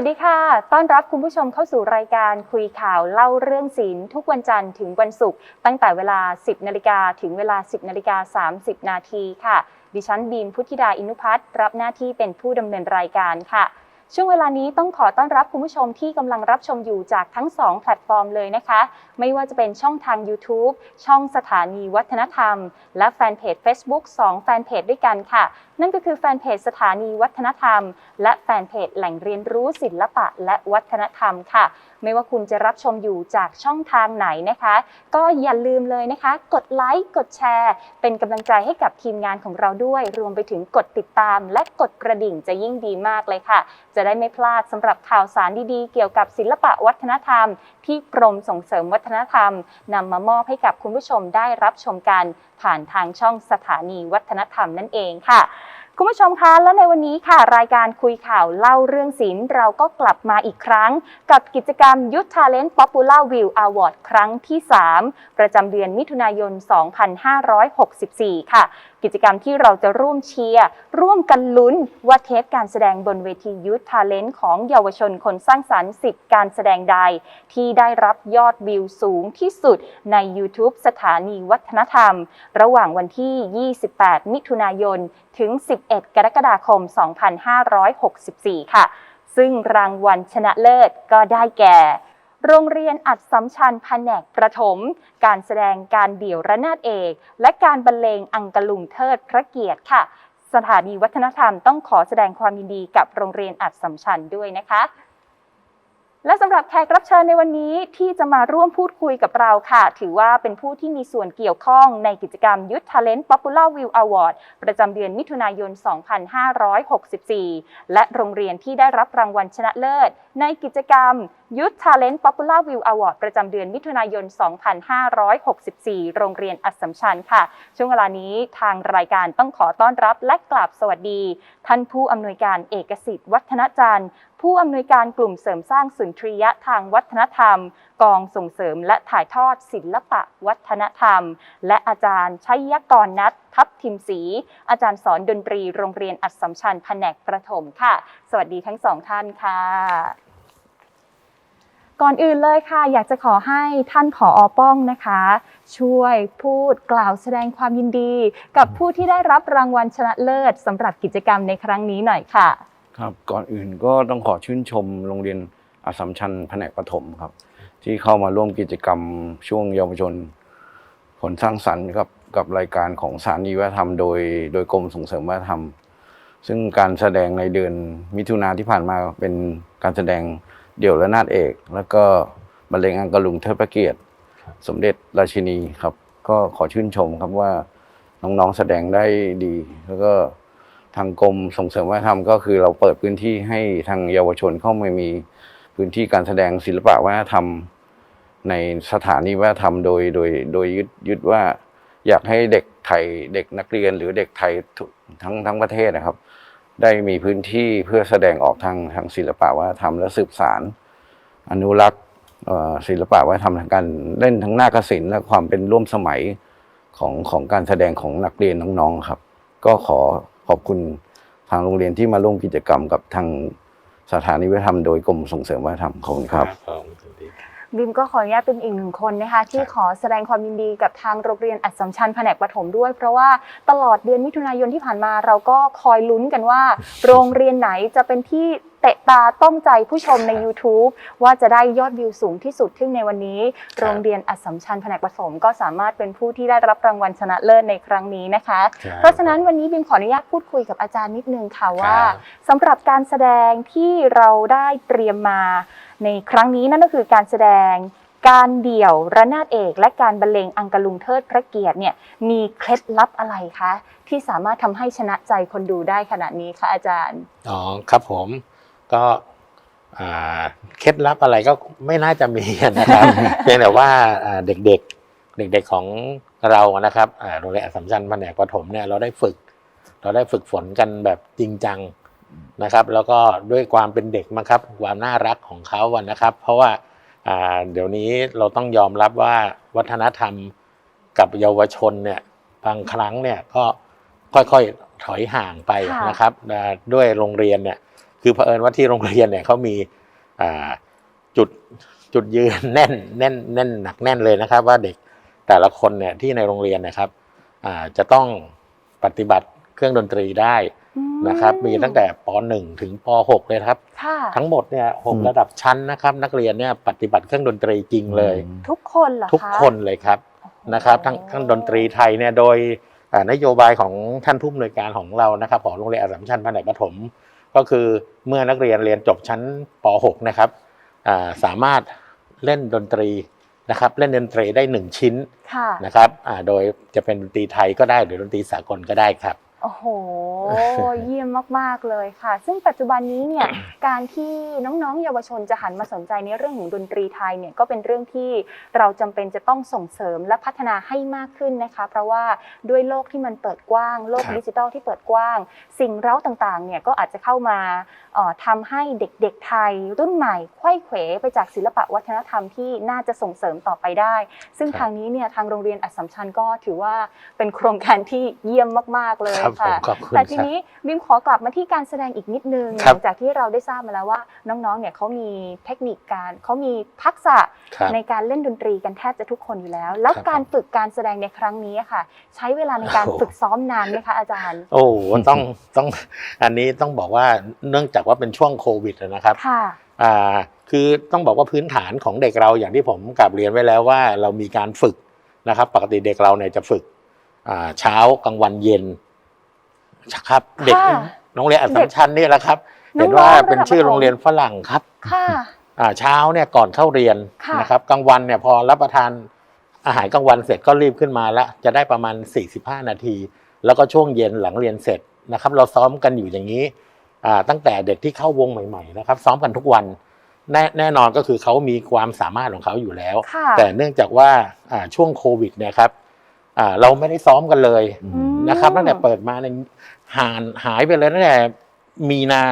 สวัสดีค่ะ ต้อนรับคุณผู้ชมเข้าสู่รายการคุยข่าวเล่าเรื่องศิลป์ทุกวันจันทร์ถึงวันศุกร์ตั้งแต่เวลา 10นาฬิกาถึงเวลา 10นาฬิกา30 นาทีค่ะ ดิฉันบีมพุทธิดาอินุพัฒน์รับหน้าที่เป็นผู้ดำเนินรายการค่ะ ช่วงเวลานี้ต้องขอต้อนรับคุณผู้ชมที่กำลังรับชมอยู่จากทั้ง 2 แพลตฟอร์มเลยนะคะ ไม่ว่าจะเป็นช่องทาง YouTube ช่องสถานีวัฒนธรรม และแฟนเพจ Facebook 2 แฟนเพจด้วยกันค่ะ นั่นก็คือแฟนเพจสถานีวัฒนธรรม และแฟนเพจแหล่งเรียนรู้ศิลปะและวัฒนธรรมค่ะ ไม่ว่าคุณจะรับชมอยู่จากช่องทางไหนนะคะ ก็อย่าลืมเลยนะคะ กดไลค์กดแชร์ เป็นกำลังใจให้กับทีมงานของเราด้วย รวมไปถึงกดติดตาม และกดกระดิ่งจะยิ่งดีมากเลยค่ะ จะได้ไม่พลาดสำหรับข่าวสารดีๆ เกี่ยวกับศิลปะวัฒนธรรม ที่กรมส่งเสริมวัฒนธรรมนำมามอบให้กับคุณผู้ชมได้รับชมกัน ผ่านทางช่องสถานีวัฒนธรรมนั่นเองค่ะ คุณผู้ชมคะและในวันนี้ค่ะ รายการคุยข่าวเล่าเรื่องศิลป์เราก็กลับมาอีกครั้ง กับกิจกรรมยุทธ Talent Popular View Award ครั้งที่ 3 ประจำเดือนมิถุนายน 2564 ค่ะ กิจกรรมที่เราจะร่วมเชียร์ร่วมกันลุ้นว่าเทปการแสดงบนเวทียุทธ Talent ของเยาวชนคนสร้างสรรค์10การแสดงใด ที่ได้รับยอดวิวสูงที่สุดใน YouTube สถานีวัฒนธรรม ระหว่างวันที่ 28 มิถุนายน ถึง 11 กรกฎาคม 2564 ค่ะ ซึ่งรางวัลชนะเลิศก็ได้แก่ โรงเรียนอัดสำชัญแผนกประถม การแสดงการเดี่ยวระนาดเอก และการบรรเลงอังกะลุงเทิดพระเกียรติค่ะ สถานีวัฒนธรรมต้องขอแสดงความยินดีกับโรงเรียนอัดสำชัญด้วยนะคะและสำหรับแขกรับเชิญในวันนี้ที่จะมาร่วมพูดคุยกับเราค่ะ ถือว่าเป็นผู้ที่มีส่วนเกี่ยวข้องในกิจกรรมยุทธ Talent Popular View Award ประจำเดือนมิถุนายน 2564 และโรงเรียนที่ได้รับรางวัลชนะเลิศ ในกิจกรรม ยุทธ Talent Popular View Award ประจำเดือนมิถุนายน 2564 โรงเรียนอัสสัมชัญค่ะ ช่วงเวลานี้ทางรายการต้องขอต้อนรับและกราบสวัสดี ท่านผู้อำนวยการเอกสิทธิ์วัฒนจันทร์ ผู้อำนวยการกลุ่มเสริมสร้างสุนทรียะทางวัฒนธรรม กองส่งเสริมและถ่ายทอดศิลปะวัฒนธรรม และอาจารย์ชัยยกรนัททัพทิมศรีอาจารย์สอนดนตรีโรงเรียนอัสสัมชัญแผนกประถมค่ะ สวัสดีทั้งสองท่านค่ะ ก่อนอื่นเลยค่ะ อยากจะขอให้ท่านผออป้องนะคะ ช่วยพูดกล่าวแสดงความยินดี กับผู้ที่ได้รับรางวัลชนะเลิศสำหรับกิจกรรมในครั้งนี้หน่อยค่ะ ครับก่อนอื่นก็ต้องขอชื่นชมโรงเรียนอสสัมชัญแผนกประถมครับ ที่เข้ามาร่วมกิจกรรมช่วงเยาวชน ผลสร้างสรรค์ครับกับรายการของสถานีวัฒนธรรม โดยโดยกรมส่งเสริมวัฒนธรรม ซึ่งการแสดงในเดือนมิถุนาที่ผ่านมาเป็นการแสดง เดี่ยวและนาดเอก แล้วก็บรรเลงอังกะลุงเทิดพระเกียรติ สมเด็จราชินีครับ ก็ขอชื่นชมครับว่าน้องๆแสดงได้ดี แล้วก็ทางกรมส่งเสริมวัฒนธรรมก็คือเราเปิดพื้นที่ให้ทางเยาวชนเข้ามามีพื้นที่การแสดงศิลปะวัฒนธรรม ในสถานีวัฒนธรรมโดยโดยโดยยึดยึดว่าอยากให้เด็กไทยเด็กนักเรียนหรือเด็กไทยทุกทั้งทั้งประเทศนะครับ ได้มีพื้นที่เพื่อแสดงออกทางทางศิลปะวัฒนธรรมและสืบสารอนุรักษ์ศิลปะวัฒนธรรมทางการเล่นทั้งหน้าฏศิลป์และความเป็นร่วมสมัยของของการแสดงของนักเรียนน้องๆครับ ก็ขอขอบคุณทางโรงเรียนที่มาร่วมกิจกรรมกับทางสถานีวัฒนธรรมโดยกรมส่งเสริมวัฒนธรรมขอบคุณครับรั บบิมก็ขออนุญาตเป็นอีกหนึ่งคนนะคะที่ขอแสดงความยินดีกับทางโรงเรียนอัสสัมชัญแผนกประถมด้วย เพราะว่าตลอดเดือนมิถุนายนที่ผ่านมา เราก็คอยลุ้นกันว่า โรงเรียนไหนจะเป็นที่เตะตาต้องใจผู้ชมใน YouTube ว่าจะได้ยอดวิวสูงที่สุดซึ่งในวันนี้ โรงเรียนอัสสัมชัญแผนกประถมก็สามารถเป็นผู้ที่ได้รับรางวัลชนะเลิศในครั้งนี้นะคะครับเพราะฉะนั้นวันนี้บิมขออนุญาตพูดคุยกับอาจารย์นิดนึงค่ะว่าครับสำหรับการแสดงที่เราได้เตรียมมา ในครั้งนี้นั่นก็คือการแสดงการเดี่ยวระนาดเอก และการบรรเลงอังกะลุงเทิดพระเกียรติเนี่ยมีเคล็ดลับอะไรคะที่สามารถทำให้ชนะใจคนดูได้ขนาดนี้คะอาจารย์อ๋อครับผมก็เคล็ดลับอะไรก็ไม่น่าจะมีนะครับเพียงแต่ว่าเด็กๆเด็กๆของเรานะครับโรงเรียนอัสสัมชัญแผนกประถมเนี่ยเราได้ฝึก เราได้ฝึกฝนกันแบบจริงจัง นะครับ แล้วก็ด้วยความเป็นเด็กมั้งครับความน่ารักของเขาอะนะครับ เพราะว่าอ่าเดี๋ยวนี้เราต้องยอมรับว่าวัฒนธรรมกับเยาวชนเนี่ยบางครั้งเนี่ยก็ค่อยๆถอยห่างไปค่ะนะครับอ่าด้วยโรงเรียนเนี่ยคือเผอิญว่าที่โรงเรียนเนี่ยเขามีอ่าจุดจุดยืนแน่นแน่นแน่นหนักแน่นเลยนะครับ ว่าเด็กแต่ละคนเนี่ยที่ในโรงเรียนนะครับอ่าจะต้องปฏิบัติเครื่องดนตรีได้อื นะครับ มีตั้งแต่ป .1 ถึงป .6 เลยครับค่ะทั้งหมดเนี่ยหกอืมระดับชั้นนะครับ นักเรียนเนี่ยปฏิบัติเครื่องดนตรีจริงเลย ทุกคนเหรอคะทุกคนเลยครับโอ้โหนะครับ ทั้งทั้งดนตรีไทยเนี่ยโดยอ่านโยบายของท่านผู้อำนวยการของเรานะครับของโรงเรียนอัสสัมชัญแผนกประถมก็คือเมื่อนักเรียนเรียนจบชั้นป .6 นะครับอ่าสามารถเล่นดนตรีนะครับเล่นดนตรีได้หนึ่งชิ้นค่ะนะครับอ่าโดยจะเป็นดนตรีไทยก็ได้หรือดนตรีสากลก็ได้ครับ โอ้โห เยี่ยมมาก ๆ เลยค่ะ ซึ่งปัจจุบันนี้เนี่ย การที่น้อง ๆ เยาวชนจะหันมาสนใจในเรื่องของดนตรีไทยเนี่ย ก็เป็นเรื่องที่เราจำเป็นจะต้องส่งเสริมและพัฒนาให้มากขึ้นนะคะ เพราะว่าด้วยโลกที่มันเปิดกว้าง โลกครับดิจิทัลที่เปิดกว้าง สิ่งเร้าต่าง ๆ เนี่ยก็อาจจะเข้ามาเอ่อทำให้เด็ก ๆ ไทยรุ่นใหม่ไขว้เขวไปจากศิลปะวัฒนธรรมที่น่าจะส่งเสริมต่อไปได้ ซึ่งทางนี้เนี่ยทางโรงเรียนอัสสัมชัญก็ถือว่าเป็นโครงการที่เยี่ยมมาก ๆ เลยครับผมค่ะขอบคุณแต่ทีครับนี้บิมขอกลับมาที่การแสดงอีกนิดนึงคหรับลัจากที่เราได้ทราบมาแล้วว่าน้องๆเนี่ยเขามีเทคนิคการเขามีทักษะครับในการเล่นดนตรีกันแทบจะทุกคนอยู่แล้ว แล้วครับการฝึกการแสดงในครั้งนี้ค่ะ ใช้เวลาในการโอ้โหฝึกซ้อมนานไหมคะอาจารย์ โอ้โหต้องต้องอันนี้ต้องบอกว่าเนื่องจากว่าเป็นช่วงโควิดนะครับค่ะอ่าคือต้องบอกว่าพื้นฐานของเด็กเราอย่างที่ผมกลับเรียนไว้แล้วว่าเรามีการฝึกนะครับ ปกติเด็กเราเนี่ยจะฝึกอ่าเช้ากลางวันเย็น ครับ เด็กค่ะโรงเรียนอัสสัมชัญนี่แหละครับ น้องๆเห็นว่าระดับเป็นชื่อโรงเรียนฝรั่งครับค่ะ อ่าเช้าเนี่ยก่อนเข้าเรียนค่ะ นะครับกลางวันเนี่ยพอรับประทานอาหารกลางวันเสร็จก็รีบขึ้นมาแล้วจะได้ประมาณ 45 นาที แล้วก็ช่วงเย็นหลังเรียนเสร็จนะครับ เราซ้อมกันอยู่อย่างนี้อ่าตั้งแต่เด็กที่เข้าวงใหม่ๆนะครับ ซ้อมกันทุกวันแน่แน่นอนก็คือเขามีความสามารถของเขาอยู่แล้ว ค่ะแต่เนื่องจากว่าอ่าช่วงโควิดเนี่ยครับอ่าเราไม่ได้ซ้อมกันเลย อืม นะครับตั้งแต่เปิดมาเนี่ยหานหายไปเลยตั้งแต่มีนา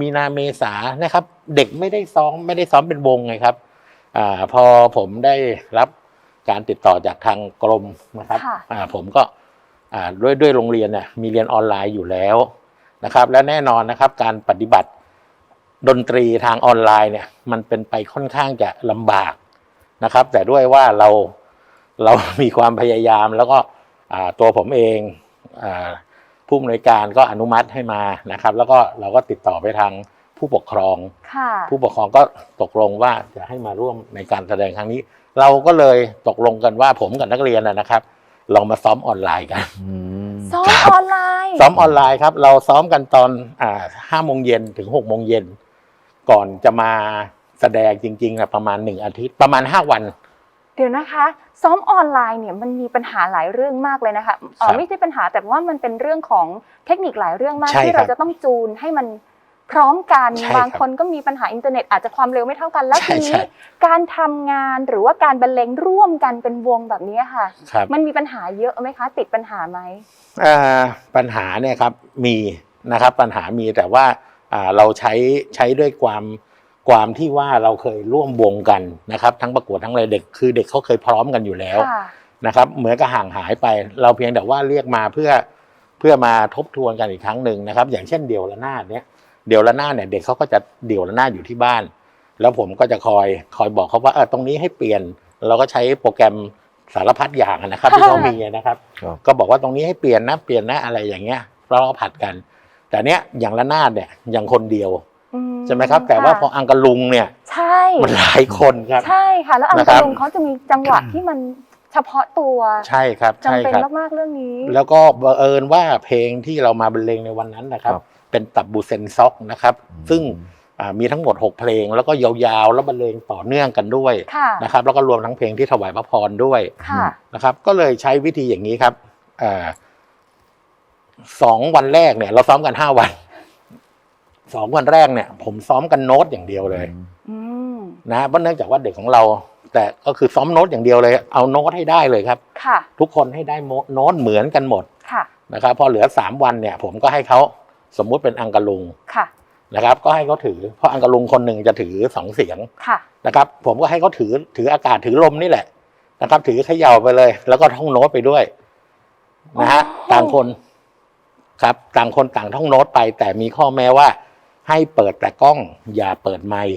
มีนาเมษานะครับ เด็กไม่ได้ซ้อมไม่ได้ซ้อมเป็นวงไงครับอ่าพอผมได้รับการติดต่อจากทางกรมนะครับค่ะอ่าผมก็อ่าด้วยด้วยโรงเรียนเนี่ยมีเรียนออนไลน์อยู่แล้วนะครับ และแน่นอนนะครับการปฏิบัติดนตรีทางออนไลน์เนี่ย มันเป็นไปค่อนข้างจะลำบากนะครับ แต่ด้วยว่าเราเรามีความพยายามแล้วก็อ่า ตัวผมเองอ่าผู้อำนวยการก็อนุมัติให้มานะครับ แล้วก็เราก็ติดต่อไปทางผู้ปกครองค่ะผู้ปกครองก็ตกลงว่าจะให้มาร่วมในการแสดงครั้งนี้ เราก็เลยตกลงกันว่าผมกับนักเรียนนะนะครับ ลองมาซ้อมออนไลน์กันอืมซ้อมออนไลน์ ซ้อมออนไลน์ครับ เราซ้อมกันตอนอ่าห้าโมงเย็นถึงหกโมงเย็นก่อนจะมาแสดงจริงๆอะประมาณหนึ่งอาทิตย์ประมาณห้าวัน เดี๋ยวนะคะ ซ้อมออนไลน์เนี่ยมันมีปัญหาหลายเรื่องมากเลยนะคะเอ่อครับไม่ใช่ปัญหาแต่ว่ามันเป็นเรื่องของเทคนิคหลายเรื่องมาก ใช่ที่ครัเราบจะต้องจูนให้มันพร้อมกันใช่ครับบางคนก็มีปัญหาอินเทอร์เน็ตอาจจะความเร็วไม่เท่ากันแล้วใช่ทีใช่นี้การทำงานหรือว่าการบรรเลงร่วมกันเป็นวงแบบนี้ค่ะ ครับมันมีปัญหาเยอะไหมคะ ติดปัญหาไหมอ่าปัญหาเนี่ยครับมีนะครับปัญหามีแต่ว่าอ่าเราใช้ใช้ด้วยความ ความที่ว่าเราเคยร่วมวงกันนะครับ ทั้งประกวดทั้งอะไรเด็กคือเด็กเขาเคยพร้อมกันอยู่แล้วค่ะนะครับเหมือนกับห่างหายไป เราเพียงแต่ว่าเรียกมาเพื่อเพื่อมาทบทวนกันอีกครั้งหนึ่งนะครับ อย่างเช่นเดี่ยวละนาดเนี่ยเดี่ยวละนาดเนี่ยเด็กเขาก็จะเดี่ยวละนาดอยู่ที่บ้าน แล้วผมก็จะคอยคอยบอกเขาว่าเออตรงนี้ให้เปลี่ยน เราก็ใช้โปรแกรมสารพัดอย่างนะครับที่เขามีนะครับครับก็บอกว่าตรงนี้ให้เปลี่ยนนะเปลี่ยนนะอะไรอย่างเงี้ยเราก็ผัดกัน แต่เนี้ยอย่างละนาดเนี่ยอย่างคนเดียวอื ใช่ไหมครับ แต่ว่าพออังกะลุงเนี่ยใช่มันหลายคนครับ ใช่ค่ะ แล้วอังนะคกะรับลุงเขาจะมีจังหวะที่มันเฉพาะตัวใช่ครับจำใช่เป็นครับมากๆเรื่องนี้ แล้วก็บังเอิญว่าเพลงที่เรามาบรรเลงในวันนั้นนะครับครับเป็นตับบูเซนซ็อกนะครับ ซึ่งอ่ามีทั้งหมด 6 เพลง แล้วก็ยาวๆ แล้วบรรเลงต่อเนื่องกันด้วยค่ะนะครับ แล้วก็รวมทั้งเพลงที่ถวายพระพรด้วยค่ะนะครับ ก็เลยใช้วิธีอย่างนี้ครับอ่าสองวันแรกเนี่ย เราซ้อมกันห้าวัน สองวันแรกเนี่ยผมซ้อมกันโน้ตอย่างเดียวเลยอืมนะเพราะเนื่องจากว่าเด็กของเรา แต่ก็คือซ้อมโน้ตอย่างเดียวเลย เอาโน้ตให้ได้เลยครับ ค่ะทุกคนให้ได้โน้ตเหมือนกันหมดค่ะนะครับพอเหลือสามวันเนี่ย ผมก็ให้เขาสมมุติเป็นอังกะลุงค่ะนะครับ ก็ให้เขาถือเพราะอังกะลุงคนหนึ่งจะถือสองเสียงค่ะนะครับ ผมก็ให้เขาถือถืออากาศถือลมนี่แหละนะครับ ถือเขย่าไปเลย แล้วก็ท่องโน้ตไปด้วยนะฮะอ๋อต่างคนครับต่างคนต่างท่องโน้ตไป แต่มีข้อแม้ว่า ให้เปิดแต่กล้อง อย่าเปิดไมค์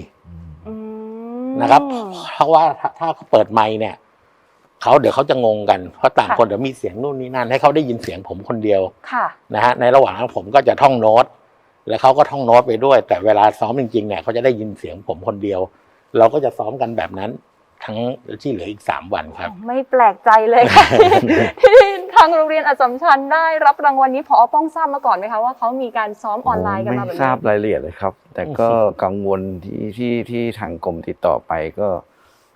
อืมนะครับ เพราะว่าถ้าถ้าเขาเปิดไมค์เนี่ยเขาเดี๋ยวเขาจะงงกัน เพราะต่างค่ะคนเดี๋ยวมีเสียงนู่นนี่นั่นให้เขาได้ยินเสียงผมคนเดียวค่ะ นะฮะในระหว่างนั้นผมก็จะท่องโน้ต แล้วเขาก็ท่องโน้ตไปด้วย แต่เวลาซ้อมจริงๆเนี่ยเขาจะได้ยินเสียงผมคนเดียว เราก็จะซ้อมกันแบบนั้น ทั้งที่เหลืออีกสามวันครับ ไม่แปลกใจเลยค่ะ ที่ทางโรงเรียนอัสสัมชัญได้รับรางวัลนี้พอป้องทราบมาก่อนไหมคะว่าเขามีการซ้อมออนไลน์กันมาแบบไม่นี้ทราบรายละเอียดเลยครับ แต่ก็กังวลที่ที่ที่ทางกรมติดต่อไปก็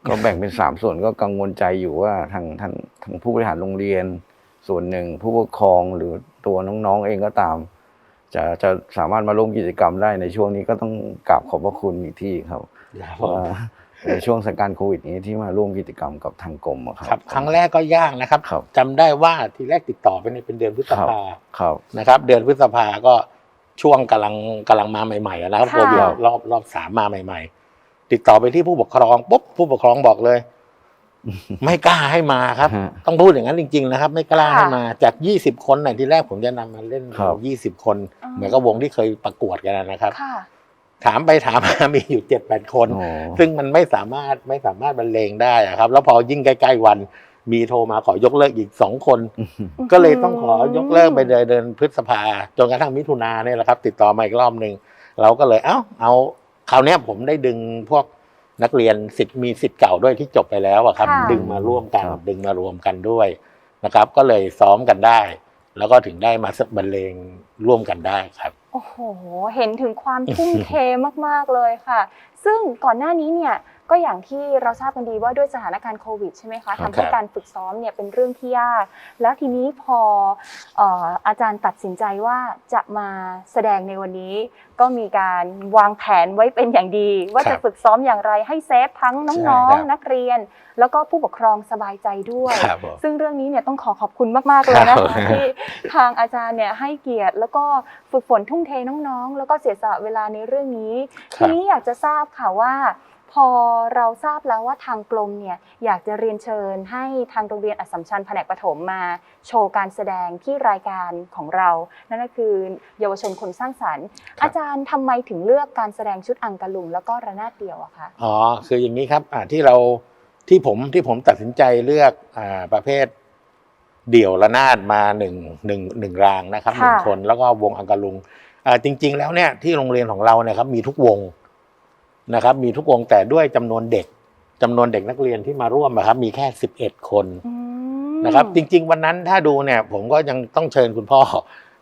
ก็แบ่งเป็นสามส่วนก็กังวลใจอยู่ว่าทางทางทางผู้บริหารโรงเรียน ส่วนหนึ่งผู้ปกครองหรือตัวน้องๆเองก็ตาม จะจะสามารถมาร่วมกิจกรรมได้ในช่วงนี้ก็ต้องกราบขอบพระคุณอีกที่ครับว่า ในช่วงสถานการณ์โควิดนี้ที่มาร่วมกิจกรรมกับทางกรมอะครับครับครั้งแรกก็ยากนะครับครับจำได้ว่าทีแรกติดต่อไปในเป็นเดือนพฤษภาครับ นะครับ เดือนพฤษภาก็ช่วงกำลังกำลังมาใหม่ๆอะนะครับค่ะโควิดรอบรอบสามมาใหม่ ๆ ติดต่อไปที่ผู้ปกครองปุ๊บผู้ปกครองบอกเลย ไม่กล้าให้มาครับ ฮะต้องพูดอย่างนั้นจริง ๆ นะครับ ไม่กล้าค่ะให้มาจากยี่สิบคนในที่แรกผมจะนำมาเล่นครับยี่สิบคนอ๋อเหมือนกับวงที่เคยประกวดกันนะครับ ค่ะ ถามไปถามมามีอยู่เจ็ดแปดคนโอ้ซึ่งมันไม่สามารถไม่สามารถบรรเลงได้อะครับ แล้วพอยิ่งใกล้ๆวันมีโทรมาขอยกเลิกอีกสองคน ก็เลยต้องขอยกเลิกไปเดือนเดือนพฤษภาจนกระทั่งมิถุนาเนี่ยแหละครับ ติดต่อมาอีกรอบหนึ่งเราก็เลยเอ้าเอาคราวเนี้ยผมได้ดึงพวกนักเรียนสิทธิ์มีสิทธิ์เก่าด้วยที่จบไปแล้วอะครับค่ะดึงมาร่วมกันครับดึงมารวมกันด้วยนะครับ ก็เลยซ้อมกันได้ แล้วก็ถึงได้มาบรรเลงร่วมกันได้ครับ โอ้โห เห็นถึงความทุ่มเทมากๆเลยค่ะ ซึ่งก่อนหน้านี้เนี่ย ก็อย่างที่เราทราบกันดีว่าด้วยสถานการณ์โควิดใช่ไหมคะครับทำให้การฝึกซ้อมเนี่ยเป็นเรื่องที่ยาก แล้วทีนี้พอเอ่ออาจารย์ตัดสินใจว่าจะมาแสดงในวันนี้ ก็มีการวางแผนไว้เป็นอย่างดี ว่าครัจะบฝึกซ้อมอย่างไรให้เซฟทั้งน้องใช่ครับๆนักเรียน แล้วก็ผู้ปกครองสบายใจด้วยครับผมซึ่งเรื่องนี้เนี่ยต้องขอขอบคุณมากๆเลยนะครัคะบที่ทางอาจารย์เนี่ยให้เกียรติแล้วก็ฝึกฝนทุ่มเทน้องๆ แล้วก็เสียสละเวลาในเรื่องนี้คทีรับนี้อยากจะทราบค่ะว่า พอเราทราบแล้วว่าทางกรมเนี่ยอยากจะเรียนเชิญให้ทางโรงเรียนอัสสัมชัญแผนกประถมมา โชว์การแสดงที่รายการของเรา นั่นก็คือเยาวชนคนสร้างสรรค์ อาจารย์ทำไมถึงเลือกการแสดงชุดอังกะลุงแล้วก็ระนาดเดียวอะคะอ๋อคืออย่างนี้ครับอ่าที่เราที่ผมที่ผมตัดสินใจเลือกอ่าประเภทเดี่ยวระนาดมาหนึ่งหนึ่งหนึ่งรางนะครับหนึ่งคนแล้วก็วงอังกะลุงอ่าจริง ๆ แล้วเนี่ยที่โรงเรียนของเราเนี่ยครับมีทุกวง นะครับมีทุกวงแต่ด้วยจำนวนเด็กจำนวนเด็กนักเรียนที่มาร่วมอะครับมีแค่สิบเอ็ดคนอืมนะครับจริง ๆ วันนั้นถ้าดูเนี่ยผมก็ยังต้องเชิญคุณพ่อ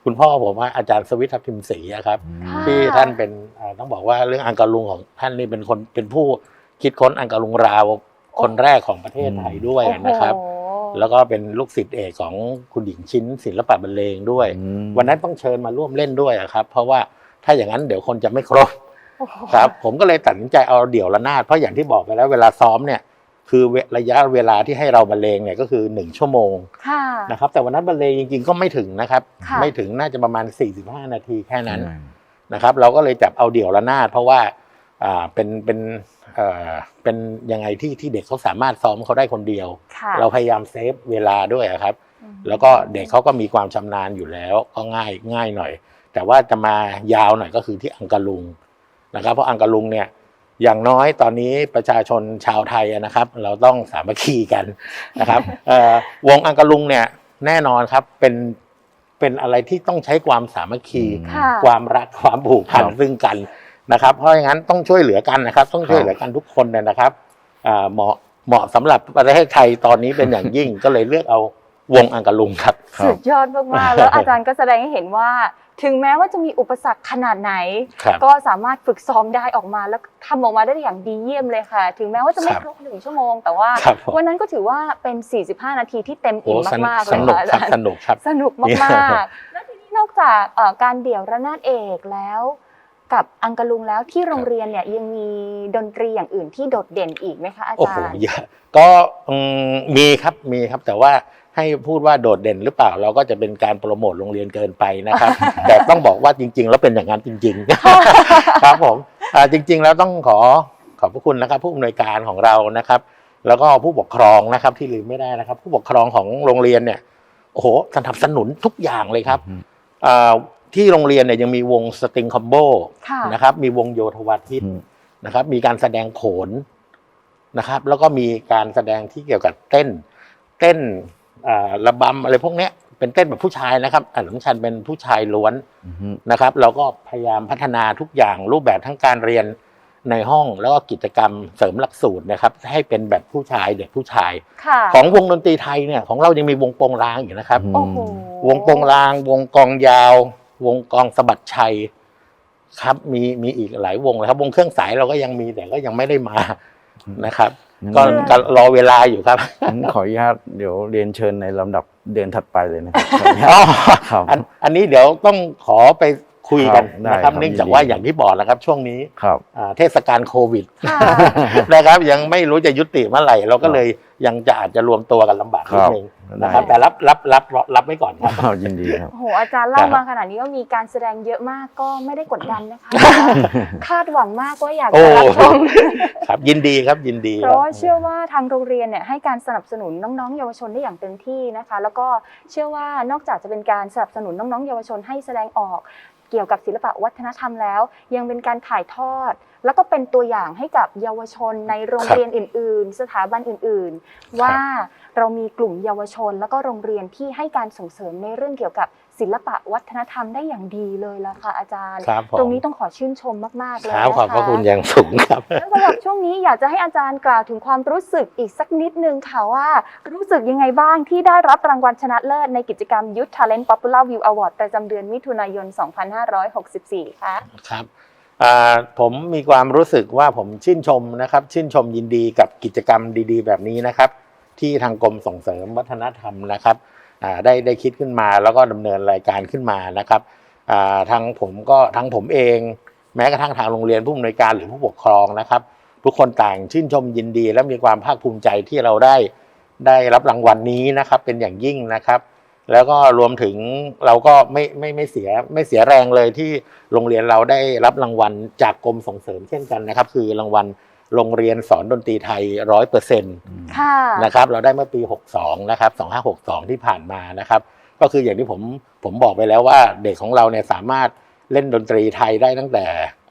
คุณพ่อผมว่าอาจารย์สวิทย์ทัพทิมศรีอะครับค่ะที่ท่านเป็นอ่าต้องบอกว่าเรื่องอังกะลุงของท่านนี่เป็นคนเป็นผู้คิดค้นอังกะลุงราวคนแรกของประเทศไทยด้วยนะครับ โอ้โหแล้วก็เป็นลูกศิษย์เอกของคุณหญิงชิ้น ศิลปะบรรเลงด้วยอืมวันนั้นต้องเชิญมาร่วมเล่นด้วยอะครับ เพราะว่าถ้าอย่างนั้นเดี๋ยวคนจะไม่ครบโอ้โห ครับ ผมก็เลยตัดสินใจเอาเดี่ยวละนาดเพราะอย่างที่บอกไปแล้ว เวลาซ้อมเนี่ย คือเวระยะเวลาที่ให้เราบรรเลงเนี่ยก็คือหนึ่งชั่วโมงค่ะนะครับ แต่วันนั้นบรรเลงจริงๆ ก็ไม่ถึงนะครับค่ะไม่ถึงน่าจะประมาณ 45 นาทีแค่นั้นนะครับ เราก็เลยจับเอาเดี่ยวระนาดเพราะว่าอ่าเป็นเป็นเอ่อเป็นยังไงที่ที่เด็กเขาสามารถซ้อมเขาได้คนเดียวค่ะเราพยายามเซฟเวลาด้วยอะครับอืมแล้วก็เด็กเขาก็มีความชำนาญอยู่แล้วก็ง่ายง่ายหน่อย แต่ว่าจะมายาวหน่อยก็คือที่อังกะลุง นะครับเพราะอังกะลุงเนี่ยอย่างน้อยตอนนี้ประชาชนชาวไทยอะนะครับ เราต้องสามัคคีกันนะครับเอ่อวงอังกะลุงเนี่ยแน่นอนครับเป็นเป็นอะไรที่ต้องใช้ความสามัคคีค่ะความรักความผูกพันครับซึ่งกันนะครับ เพราะอย่างนั้นต้องช่วยเหลือกันนะครับ ต้องช่วยเหลือกันทุกคนเลยนะครับอ่าเหมาะเหมาะสำหรับประเทศไทยตอนนี้เป็นอย่างยิ่งก็เลยเลือกเอาวงอังกะลุงครับครับสุดยอดมากๆแล้วอาจารย์ก็แสดงให้เห็นว่า ถึงแม้ว่าจะมีอุปสรรคขนาดไหน ครับก็สามารถฝึกซ้อมได้ออกมา แล้วทำออกมาได้อย่างดีเยี่ยมเลยค่ะ ถึงแม้ว่าจะไม่ครับครบหนึ่งชั่วโมง แต่ว่าครับผม วันนั้นก็ถือว่าเป็น 45 นาทีที่เต็มโอ้อิ่มสนุกมากๆเลสยนุกค่ะอาครับจารย์สนุกครับ สนุกมากๆ แล้วทีนี้นอกจากเอ่อการเดี่ยวระนาดเอกแล้ว กับอังกะลุงแล้วที่โรงเรียนเนี่ยยังมีดนตรีอย่างอื่นที่โดดเด่นอีกไหมคะอาโอ้จาโหรย์ เยอะก็อืมมีครับมีครับแต่ว่า ให้พูดว่าโดดเด่นหรือเปล่าเราก็จะเป็นการโปรโมทโรงเรียนเกินไปนะครับ แต่ต้องบอกว่าจริง ๆ แล้วเป็นอย่างนั้นจริง ๆ ครับผมอ่าจริง ๆ แล้วต้องขอขอบพระคุณนะครับ ผู้อำนวยการของเรานะครับ แล้วก็ผู้ปกครองนะครับที่ลืมไม่ได้นะครับ ผู้ปกครองของโรงเรียนเนี่ยโอ้โหสนับสนุนทุกอย่างเลยครับอ่าที่โรงเรียนเนี่ยยังมีวงสตริงคอมโบค่ะนะครับ มีวงโยธวาทิตอืมนะครับ มีการแสดงโขนนะครับ แล้วก็มีการแสดงที่เกี่ยวกับเต้น เต้นอ่า ระบำอะไรพวกเนี้ยเป็นเต้นแบบผู้ชายนะครับอันน้ำชันเป็นผู้ชายล้วนอือฮึนะครับ เราก็พยายามพัฒนาทุกอย่างรูปแบบทั้งการเรียนในห้องแล้วก็กิจกรรมเสริมหลักสูตรนะครับ ให้เป็นแบบผู้ชายเด็กผู้ชายค่ะของวงดนตรีไทยเนี่ยของเรายังมีวงโปงลางอยู่นะครับโอ้โหวงโปงลาง วงกองยาว วงกองสะบัดชัยครับมีมีอีกหลายวงเลยครับ วงเครื่องสายเราก็ยังมีแต่ก็ยังไม่ได้มานะครับ ก็งั้นก็รอเวลาอยู่ครับงั้นขออนุญาตเดี๋ยวเรียนเชิญในลำดับเดือนถัดไปเลยนะครับขออนุญาตอ๋อครับ อันอันนี้เดี๋ยวต้องขอไป คุยกันครับได้นะครับครับเนื่องจากยินดีว่าอย่างที่บอกแล้วครับ ช่วงนี้ครับ อ่าเทศกาลโควิดค่ะ นะครับ ยังไม่รู้จะยุติเมื่อไหร่ เราก็เลยยังจะอาจจะรวมตัวกันลำบากนิดนึงได้นะครับแต่รับรับรับรับรับไว้ก่อนครับอ้าวยินดีครับ โอ้โหอาจารย์เล่าครับมาขนาดนี้ก็มีการแสดงเยอะมากก็ไม่ได้กดดันนะคะ คาดหวังมากว่าอยากโอ้ จะรับชมครับยินดีครับยินดีเพคราะบว่าเชื่อว่าทางโรงเรียนเนี่ยให้การสนับสนุนน้องๆ เยาวชนได้อย่างเต็มที่นะคะ แล้วก็เชื่อว่านอกจากจะเป็นการสนับสนุนน้องๆ เยาวชนให้แสดงออก เกี่ยวกับศิลปะวัฒนธรรมแล้ว ยังเป็นการถ่ายทอด แล้วก็เป็นตัวอย่างให้กับเยาวชนในโรงเรียนอื่น ๆ สถาบันอื่น ๆ ว่าเรามีกลุ่มเยาวชน แล้วก็โรงเรียนที่ให้การส่งเสริมในเรื่องเกี่ยวกับ ศิลปะวัฒนธรรมได้อย่างดีเลยละค่ะอาจารย์ ครับผม ตรงนี้ต้องขอชื่นชมมากๆเลยครับนะคะขอบพระคุณอย่างสูงครับ แล้วสำหรับช่วงนี้อยากจะให้อาจารย์กล่าวถึงความรู้สึกอีกสักนิดนึงค่ะว่า รู้สึกยังไงบ้างที่ได้รับรางวัลชนะเลิศในกิจกรรม Youth Talent Popular View Award ประจำเดือนมิถุนายน 2564ค่ะครับอ่าผมมีความรู้สึกว่าผมชื่นชมนะครับ ชื่นชมยินดีกับกิจกรรมดีๆ แบบนี้นะครับ ที่ทางกรมส่งเสริมวัฒนธรรมนะครับอ่า ได้ได้คิดขึ้นมาแล้วก็ดำเนินรายการขึ้นมานะครับทางผมก็ทั้งผมเอง แม้กระทั่งทางโรงเรียนผู้อำนวยการหรือผู้ปกครองนะครับ ทุกคนต่างชื่นชมยินดี และมีความภาคภูมิใจที่เราได้ได้รับรางวัลนี้นะครับเป็นอย่างยิ่งนะครับ แล้วก็รวมถึงเราก็ไม่ไม่ไม่เสียไม่เสียแรงเลยที่โรงเรียนเราได้รับรางวัลจากกรมส่งเสริมเช่นกันนะครับ คือรางวัล โรงเรียนสอนดนตรีไทยร้อยเปอร์เซ็นต์ค่ะนะครับเราได้เมื่อปี 62 นะครับ 2562 ที่ผ่านมานะครับ ก็คืออย่างที่ผมผมบอกไปแล้วว่าเด็กของเราเนี่ยสามารถเล่นดนตรีไทยได้ตั้งแต่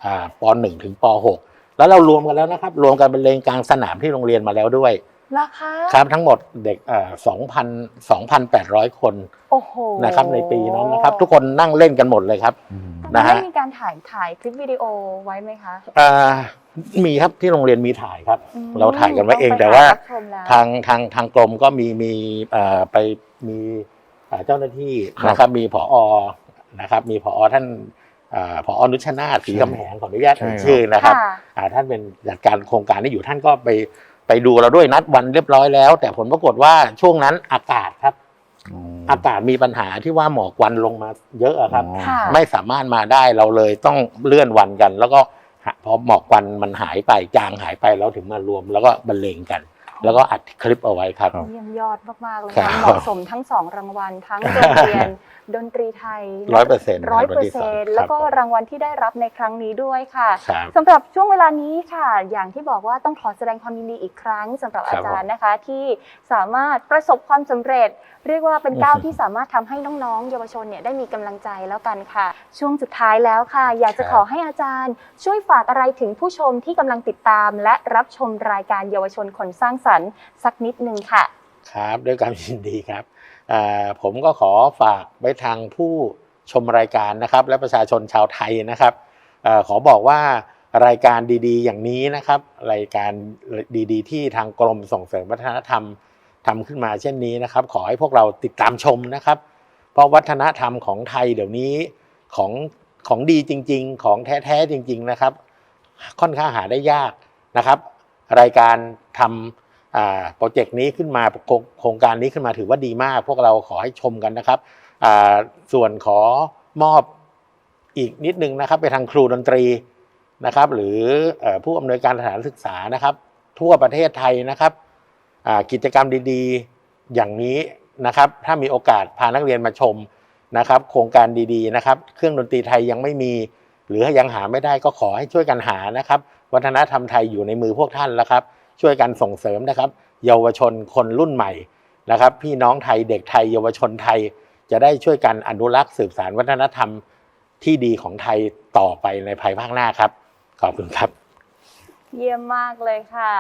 อ่าป .1 ถึงป .6 แล้วเรารวมกันแล้วนะครับ รวมกันเป็นเลงกลางสนามที่โรงเรียนมาแล้วด้วยราคาครับทั้งหมดเด็กอ่า2,000 2,800คนโอ้โหนะครับในปีนั้นนะครับ ทุกคนนั่งเล่นกันหมดเลยครับอืมนะฮะได้มีการถ่ายถ่ายคลิปวิดีโอไว้ไหมคะอ่า มีครับที่โรงเรียนมีถ่ายครับ อืมเราถ่ายกันไว้เองต้ไปแต่ว่ารับชมแล้วทางทางทางกรมก็มีมีเอ่อไปมีเอ่อเจ้าหน้าที่ครับนะครับมีผอนะครับมีผอท่านเอ่อผอนุชนาถศรีกำแหงขออนุญาตใช่เอ่ยครับชื่อนะครับค่ะอ่าท่านเป็นจัดการโครงการนี้อยู่ท่านก็ไปไปดูเราด้วยนัดวันเรียบร้อยแล้ว แต่ผลปรากฏว่าช่วงนั้นอากาศครับอ๋ออากาศมีปัญหาที่ว่าหมอกควันลงมาเยอะอะครับอ๋อค่ะ ไม่สามารถมาได้เราเลยต้องเลื่อนวันกัน แล้วก็หา พอหมอกควันมันหายไปจางหายไปแล้วถึงมารวม แล้วก็บรรเลงกัน แล้วก็อัดคลิปเอาไว้ครับครับเยี่ยมยอดมากๆเลยครันะบเหมาะสมทั้งสองรางวัลทั้งโรงเรียน ดนตรีไทยร้อยเปอร์เซ็นต์ร้อยเปอร์เซ็นต์แล้วก็ครับรางวัลที่ได้รับในครั้งนี้ด้วยค่ะครับสำหรับช่วงเวลานี้ค่ะ อย่างที่บอกว่าต้องขอแสดงความยินดีอีกครั้งสำหรับครัอาบจารย์นะคะ ที่สามารถประสบความสำเร็จ เรียกว่าเป็นก้าวที่สามารถทำให้น้องๆ เยาวชนเนี่ยได้มีกำลังใจแล้วกันค่ะ ช่วงสุดท้ายแล้วค่ะ อยากจะครับขอให้อาจารย์ ช่วยฝากอะไรถึงผู้ชมที่กำลังติดตาม และรับชมรายการเยาวชนคนสร้างสรรค์สักนิดนึงค่ะ ครับด้วยความยินดีครับอ่า ผมก็ขอฝากไว้ทางผู้ชมรายการนะครับ และประชาชนชาวไทยนะครับอขอบอกว่ารายการดีๆ อย่างนี้นะครับ รายการดีๆ ที่ทางกรมส่งเสริมวัฒนธรรมทำขึ้นมาเช่นนี้นะครับ ขอให้พวกเราติดตามชมนะครับ เพราะวัฒนธรรมของไทยเดี๋ยวนี้ของของดีจริง ๆ ของแท้ๆจริง ๆนะครับ ค่อนข้างหาได้ยากนะครับ รายการทำอ่า โปรเจกต์นี้ขึ้นมาโครงโครงการนี้ขึ้นมาถือว่าดีมาก พวกเราขอให้ชมกันนะครับ ส่วนขอมอบอีกนิดนึงนะครับ ไปทางครูดนตรีนะครับ หรืออผู้อำนวยการสถานศึกษานะครับ ทั่วประเทศไทยนะครับกิจกรรมดีๆอย่างนี้นะครับ ถ้ามีโอกาสพานักเรียนมาชมนะครับ โครงการดีๆนะครับ เครื่องดนตรีไทยยังไม่มี หรือยังหาไม่ได้ก็ขอให้ช่วยกันหานะครับ วัฒนธรรมไทยอยู่ในมือพวกท่านแล้วครับ ช่วยกันส่งเสริมนะครับ เยาวชนคนรุ่นใหม่นะครับ พี่น้องไทยเด็กไทย เยาวชนไทย จะได้ช่วยกันอนุรักษ์สืบสานวัฒนธรรมที่ดีของไทยต่อไปในภายภาคหน้าครับ ขอบคุณครับ เยี่ยมมากเลยค่ะ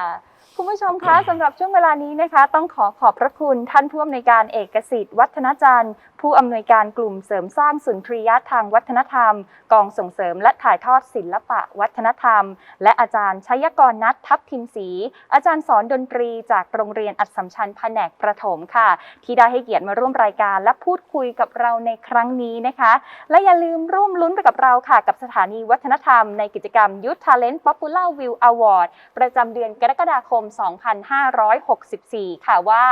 คุณผู้ชมคะสำหรับช่วงเวลานี้นะคะ ต้องขอขอบพระคุณท่านผู้อำนวยการเอกสิทธิ์วัฒนจันทร์ ผู้อำนวยการกลุ่มเสริมสร้างสุนทรียะทางวัฒนธรรม กองส่งเสริมและถ่ายทอดศิลปะวัฒนธรรม และอาจารย์ชัยกรนัททัพทิมศรีอาจารย์สอนดนตรีจากโรงเรียนอัดสมชัญแผนกประถมค่ะ ที่ได้ให้เกียรติมาร่วมรายการและพูดคุยกับเราในครั้งนี้นะคะ และอย่าลืมร่วมลุ้นไปกับเราค่ะ กับสถานีวัฒนธรรม ในกิจกรรม Youth Talent Popular View Award ประจำเดือนกรกฎาคม2564 ค่ะว่า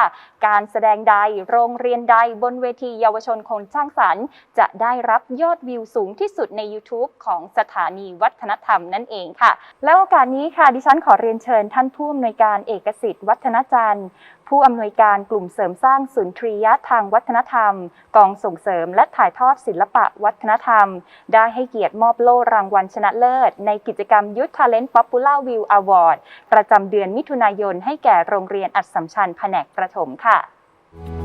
การแสดงใดโรงเรียนใดบนเวทีเยาวชนคนสร้างสรรค์ จะได้รับยอดวิวสูงที่สุดใน YouTube ของสถานีวัฒนธรรมนั่นเองค่ะ และโอกาสนี้ค่ะดิฉันขอเรียนเชิญท่านผู้อำนวยการเอกสิทธิ์วัฒนจันทร์ ผู้อำนวยการกลุ่มเสริมสร้างสุนทรียะทางวัฒนธรรม กองส่งเสริมและถ่ายทอดศิลปะวัฒนธรรม ได้ให้เกียรติมอบโล่รางวัลชนะเลิศ ในกิจกรรม Youth Talent Popular View Award ประจำเดือนมิถุนายนให้แก่โรงเรียนอัดสัมชัญแผนกประถมค่ะ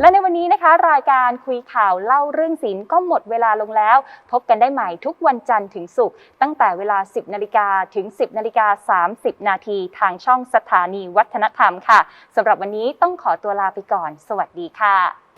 และในวันนี้นะคะ รายการคุยข่าวเล่าเรื่องศิลป์ก็หมดเวลาลงแล้ว พบกันได้ใหม่ทุกวันจันทร์ถึงศุกร์ตั้งแต่เวลา 10นาฬิกาถึง 10นาฬิกา30 นาทีทางช่องสถานีวัฒนธรรมค่ะสำหรับวันนี้ต้องขอตัวลาไปก่อน สวัสดีค่ะ